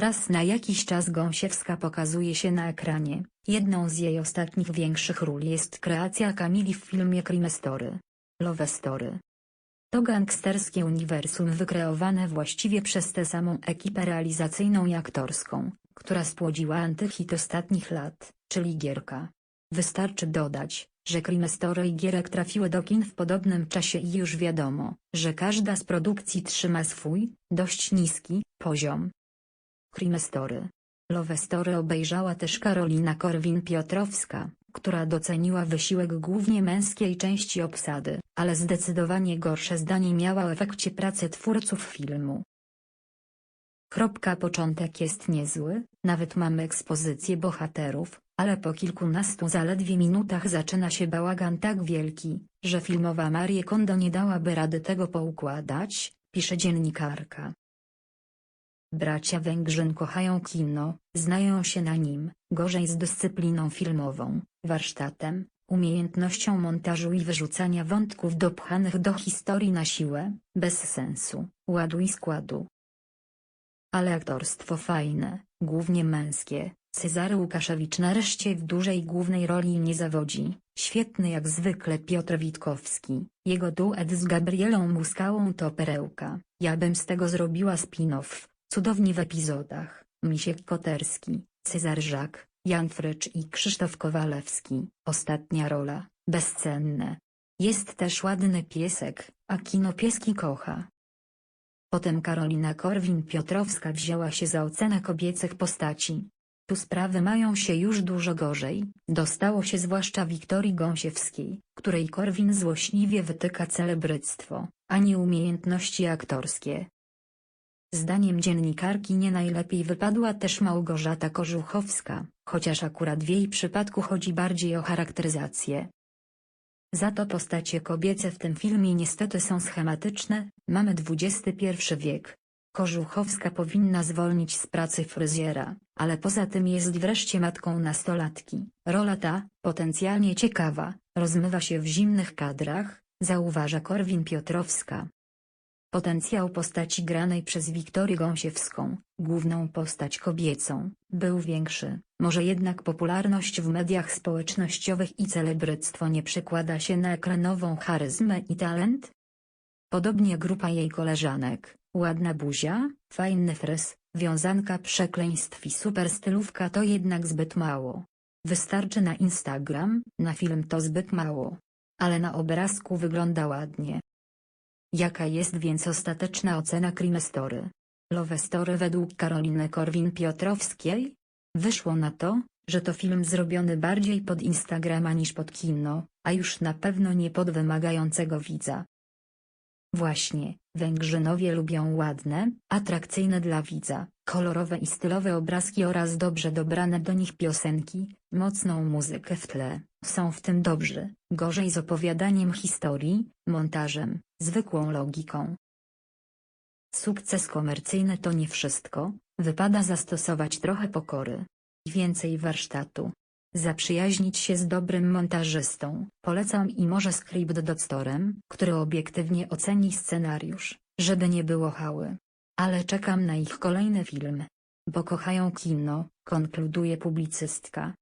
Raz na jakiś czas Gąsiewska pokazuje się na ekranie. Jedną z jej ostatnich większych ról jest kreacja Kamili w filmie Crime Story. Love Story. To gangsterskie uniwersum wykreowane właściwie przez tę samą ekipę realizacyjną i aktorską, która spłodziła antyhit ostatnich lat, czyli Gierka. Wystarczy dodać, że Crime Story i Gierek trafiły do kin w podobnym czasie i już wiadomo, że każda z produkcji trzyma swój, dość niski, poziom. Crime Story. Love Story obejrzała też Karolina Korwin-Piotrowska, która doceniła wysiłek głównie męskiej części obsady, ale zdecydowanie gorsze zdanie miała o efekcie pracy twórców filmu. Kropka początek jest niezły, nawet mamy ekspozycję bohaterów, ale po kilkunastu zaledwie minutach zaczyna się bałagan tak wielki, że filmowa Marie Kondo nie dałaby rady tego poukładać, pisze dziennikarka. Bracia Węgrzyn kochają kino, znają się na nim, gorzej z dyscypliną filmową, warsztatem, umiejętnością montażu i wyrzucania wątków dopchanych do historii na siłę, bez sensu, ładu i składu. Ale aktorstwo fajne, głównie męskie, Cezary Łukaszewicz nareszcie w dużej głównej roli nie zawodzi, świetny jak zwykle Piotr Witkowski, jego duet z Gabrielą Muskałą to perełka, ja bym z tego zrobiła spin-off, cudowni w epizodach, Misiek Koterski, Cezar Żak, Jan Frycz i Krzysztof Kowalewski, ostatnia rola, bezcenne. Jest też ładny piesek, a kino pieski kocha. Potem Karolina Korwin-Piotrowska wzięła się za ocenę kobiecych postaci. Tu sprawy mają się już dużo gorzej, dostało się zwłaszcza Wiktorii Gąsiewskiej, której Korwin złośliwie wytyka celebryctwo, a nie umiejętności aktorskie. Zdaniem dziennikarki nie najlepiej wypadła też Małgorzata Kożuchowska, chociaż akurat w jej przypadku chodzi bardziej o charakteryzację. Za to postacie kobiece w tym filmie niestety są schematyczne, mamy XXI wiek. Kożuchowska powinna zwolnić z pracy fryzjera, ale poza tym jest wreszcie matką nastolatki. Rola ta, potencjalnie ciekawa, rozmywa się w zimnych kadrach, zauważa Korwin-Piotrowska. Potencjał postaci granej przez Wiktorię Gąsiewską, główną postać kobiecą, był większy, może jednak popularność w mediach społecznościowych i celebryctwo nie przekłada się na ekranową charyzmę i talent? Podobnie grupa jej koleżanek, ładna buzia, fajny fryz, wiązanka przekleństw i super stylówka to jednak zbyt mało. Wystarczy na Instagram, na film to zbyt mało. Ale na obrazku wygląda ładnie. Jaka jest więc ostateczna ocena Crime Story? Love Story według Karoliny Korwin-Piotrowskiej? Wyszło na to, że to film zrobiony bardziej pod Instagrama niż pod kino, a już na pewno nie pod wymagającego widza. Właśnie, Węgrzynowie lubią ładne, atrakcyjne dla widza, kolorowe i stylowe obrazki oraz dobrze dobrane do nich piosenki, mocną muzykę w tle, są w tym dobrzy, gorzej z opowiadaniem historii, montażem, zwykłą logiką. Sukces komercyjny to nie wszystko, wypada zastosować trochę pokory. Więcej warsztatu. Zaprzyjaźnić się z dobrym montażystą, polecam i może skrypt doctorem, który obiektywnie oceni scenariusz, żeby nie było hały. Ale czekam na ich kolejny film. Bo kochają kino, konkluduje publicystka.